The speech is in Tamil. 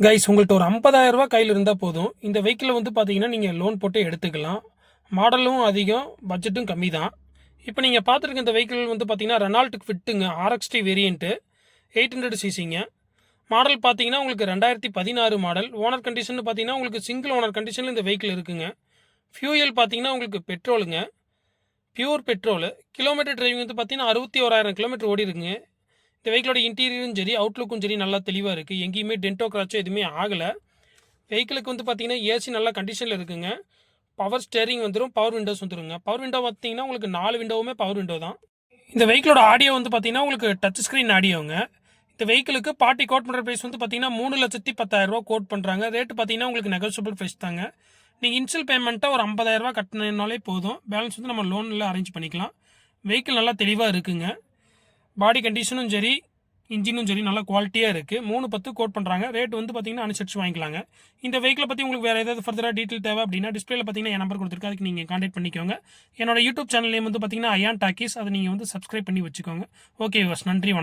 கைஸ் உங்கள்கிட்ட ஒரு ஐம்பதாயிரம் ரூபா கையில் இருந்தால் போதும். இந்த வெஹிக்கிளை வந்து பார்த்தீங்கன்னா நீங்கள் லோன் போட்டு எடுத்துக்கலாம். மாடலும் அதிகம் பட்ஜெட்டும் கம்மி தான். இப்போ நீங்கள் பார்த்துருக்க இந்த வெஹிக்கிள் வந்து பார்த்தீங்கன்னா ரெனால்ட்டுக்கு ஃபிட்டுங்க ஆர்எக்ஸ்டி வேரியண்ட்டு எயிட் ஹண்ட்ரட் சிசிங்க மாடல் பார்த்தீங்கன்னா உங்களுக்கு ரெண்டாயிரத்தி பதினாறு மாடல் ஓனர் கண்டிஷன் பார்த்தீங்கன்னா உங்களுக்கு சிங்கிள் ஓனர் கண்டிஷனில் இந்த வெஹிக்கிள் இருக்குங்க. ஃபியூயல் பார்த்தீங்கன்னா உங்களுக்கு பெட்ரோலுங்க பியூர் பெட்ரோலு கிலோமீட்டர் டிரைவிங் வந்து பார்த்தீங்கன்னா அறுபத்தி ஓராயிரம் கிலோமீட்டர் ஓடி இருக்குங்க இந்த வெஹிக்கிளோட இன்டீரியரும் சரி அவுட்லுக்கும் சரி நல்லா தெளிவாக இருக்குது எங்கேயுமே டென்டோ கிராச்சோ எதுவுமே ஆகலை. வெஹிக்கிளுக்கு வந்து பார்த்தீங்கன்னா ஏசி நல்லா கண்டிஷனில் இருக்குங்க. பவர் ஸ்டேரிங் வந்துடும் பவர் விண்டோஸ் வந்துடுங்க பவர் விண்டோ பார்த்தீங்கன்னா உங்களுக்கு நாலு விண்டோவுமே பவர் விண்டோ தான். இந்த வெஹிக்கிளோட ஆடியோ வந்து பார்த்தீங்கன்னா உங்களுக்கு டச் ஸ்க்ரீன் ஆடியோங்க இந்த வெஹிக்கிளுக்கு பார்ட்டி கோட் பண்ணுற ப்ரைஸ் வந்து பார்த்தீங்கன்னா மூணு லட்சத்தி பத்தாயிரரூவா கோட் பண்ணுறாங்க ரேட்டு பார்த்தீங்கன்னா உங்களுக்கு நெகோசியபிள் ப்ரைஸ் தாங்க. நீங்கள் இன்ஷியல் பேமெண்ட்டாக ஒரு ஐம்பதாயிரரூவா கட்டினாலே போதும். பேலன்ஸ் வந்து நம்ம லோனில் அரேஞ்ச் பண்ணிக்கலாம். வெஹிக்கிள் நல்லா தெளிவாக இருக்குங்க. பாடி கண்டிஷனும் சரி இன்ஜினும் சரி நல்லா குவாலிட்டியாக இருக்குது மூணு பத்து கோட் பண்ணுறாங்க ரேட் வந்து பார்த்தீங்கன்னா அனுசரிச்சு வாங்கிக்கலாங்க. இந்த வெஹிக்கிளை பற்றி உங்களுக்கு வேறு ஏதாவது ஃபர்தராக டீட்டெயில் தேவை அப்படின்னா டிஸ்பிளேல பார்த்தீங்கன்னா என் நம்பர் கொடுத்துருக்கு. அதுக்கு நீங்கள் காண்டக்ட் பண்ணிக்கோங்க. என்னோட யூடியூப் சேனல் நேம் வந்து பார்த்தீங்கன்னா ஐயான் டாக்கீஸ் அதை நீங்கள் வந்து சப்ஸ்கிரைப் பண்ணி வச்சுக்கோங்க. ஓகே வாஸ் நன்றி வணக்கம்.